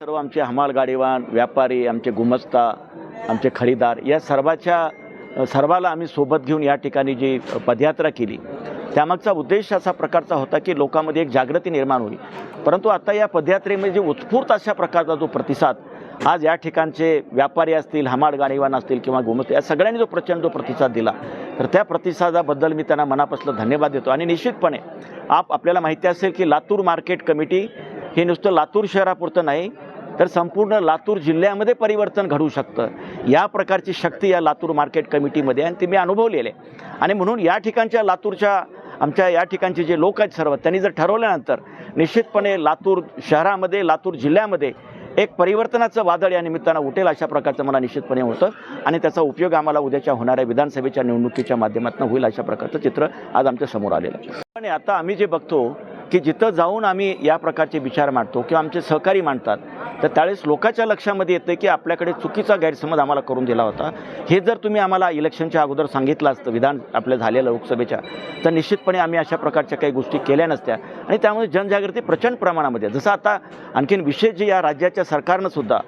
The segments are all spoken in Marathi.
सर्व आमचे हमाल गाडीवान व्यापारी आमचे गुमस्ता आमचे खरीदार या सर्वाच्या सर्वाला आम्ही सोबत घेऊन या ठिकाणी जी पदयात्रा केली त्यामागचा उद्देश असा प्रकारचा होता की लोकांमध्ये एक जागृती निर्माण होईल. परंतु आता या पदयात्रेमध्ये जे उत्स्फूर्त अशा प्रकारचा जो प्रतिसाद आज या ठिकाणचे व्यापारी असतील हमाल गाडीवान असतील किंवा गोमत या सगळ्यांनी जो प्रचंड जो प्रतिसाद दिला तर त्या प्रतिसादाबद्दल मी त्यांना मनापासून धन्यवाद देतो. आणि निश्चितपणे आप आपल्याला माहिती असेल की लातूर मार्केट कमिटी हे नुसतं लातूर शहरापुरतं नाही तर संपूर्ण लातूर जिल्ह्यामध्ये परिवर्तन घडू शकतं. या प्रकारची शक्ती या लातूर मार्केट कमिटीमध्ये आणि ती मी अनुभवलेली. आहे आणि म्हणून या ठिकाणच्या लातूरच्या आमच्या या ठिकाणचे जे लोक आहेत सर्व त्यांनी जर ठरवल्यानंतर निश्चितपणे लातूर शहरामध्ये लातूर जिल्ह्यामध्ये एक परिवर्तनाचं वादळ या निमित्तानं उठेल अशा प्रकारचं मला निश्चितपणे होतं. आणि त्याचा उपयोग आम्हाला उद्याच्या होणाऱ्या विधानसभेच्या निवडणुकीच्या माध्यमातून होईल अशा प्रकारचं चित्र आज आमच्यासमोर आलेलं आहे. आणि आता आम्ही जे बघतो की जिथं जाऊन आम्ही या प्रकारचे विचार मांडतो किंवा आमचे सहकारी मांडतात तर त्यावेळेस लोकांच्या लक्षामध्ये येतं की आपल्याकडे चुकीचा गैरसमज आम्हाला करून दिला होता. हे जर तुम्ही आम्हाला इलेक्शनच्या अगोदर सांगितलं असतं विधान आपल्या झालेलं लोकसभेच्या तर निश्चितपणे आम्ही अशा प्रकारच्या काही गोष्टी केल्या नसत्या. आणि त्यामुळे जनजागृती प्रचंड प्रमाणामध्ये जसं आता आणखीन विशेष जे या राज्याच्या सरकारनं सुद्धा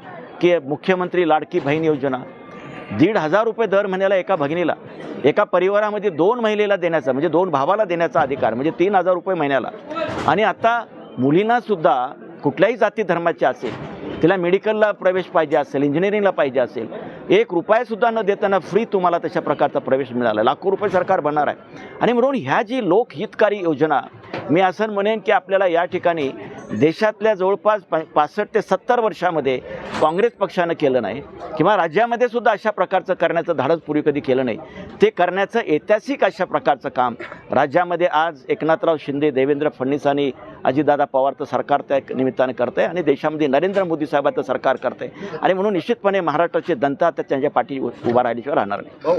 की मुख्यमंत्री लाडकी बहीण योजना दीड हजार रुपये दर महिन्याला एका भगिनीला एका परिवारामध्ये दोन महिलेला देण्याचा म्हणजे दोन भावाला देण्याचा अधिकार म्हणजे तीन हजार रुपये महिन्याला आणि आता मुलींनासुद्धा कुठल्याही जाती धर्माची असेल तिला मेडिकलला प्रवेश पाहिजे असेल इंजिनिअरिंगला पाहिजे असेल एक रुपयासुद्धा न देताना फ्री तुम्हाला तशा प्रकारचा प्रवेश मिळाला. लाखो रुपये सरकार बनणार आहे. आणि म्हणून ह्या जी लोकहितकारी योजना मी असं म्हणेन की आपल्याला या ठिकाणी देशातल्या जवळपास पा पासष्ट ते सत्तर वर्षामध्ये काँग्रेस पक्षानं केलं नाही किंवा राज्यामध्ये सुद्धा अशा प्रकारचं करण्याचं धाडस पूर्वी कधी केलं नाही. ते करण्याचं ऐतिहासिक अशा प्रकारचं काम राज्यामध्ये आज एकनाथराव शिंदे देवेंद्र फडणवीस आणि अजितदादा पवारचं सरकार त्या निमित्तानं करतं आहे आणि देशामध्ये नरेंद्र मोदी साहेबाचं सरकार करतं आहे आणि म्हणून निश्चितपणे महाराष्ट्राची जनता त्या त्यांच्या पाठी उभा राहिल्याशिवाय राहणार नाही.